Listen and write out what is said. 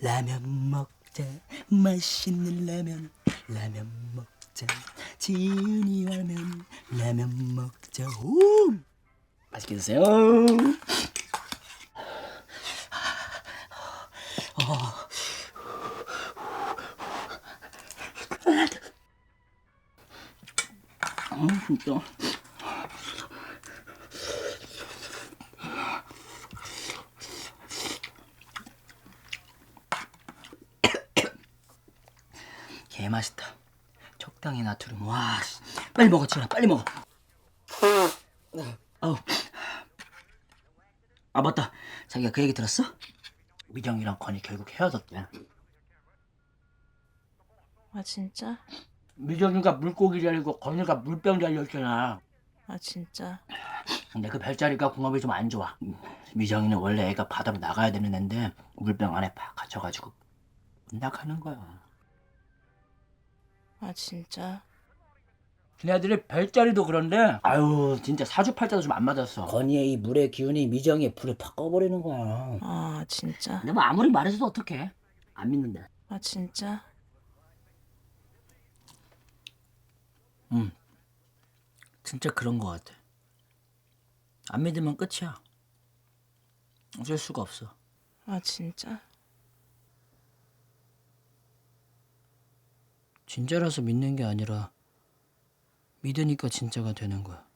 라면 먹자. 맛있는 라면 라면 먹자. 지은이 라면 라면 먹자. 오! 맛있게 드세요. 음 진짜 개 맛있다. 적당히 나트륨. 와, 씨. 빨리 먹어, 지훈아, 빨리 먹어. 아우. 아 맞다. 자기가 그 얘기 들었어? 미정이랑 건이 결국 헤어졌대. 아 진짜? 미정이가 물고기 잘리고 건이가 물병 잘렸잖아. 아 진짜? 근데 그 별자리가 궁합이 좀 안 좋아. 미정이는 원래 애가 바다로 나가야 되는 애인데 물병 안에 팍 갇혀가지고 못 나가는 거야. 아 진짜? 걔네들이 별자리도 그런데 아유 진짜 사주팔자도 좀 안 맞았어. 건이의 이 물의 기운이 미정이의 불을 팍 꺼버리는 거야. 아 진짜? 근데 뭐 아무리 말해줘도 어떡해? 안 믿는데. 아 진짜? 응. 진짜 그런 거 같아. 안 믿으면 끝이야. 어쩔 수가 없어. 아 진짜? 진짜라서 믿는 게 아니라 믿으니까 진짜가 되는 거야.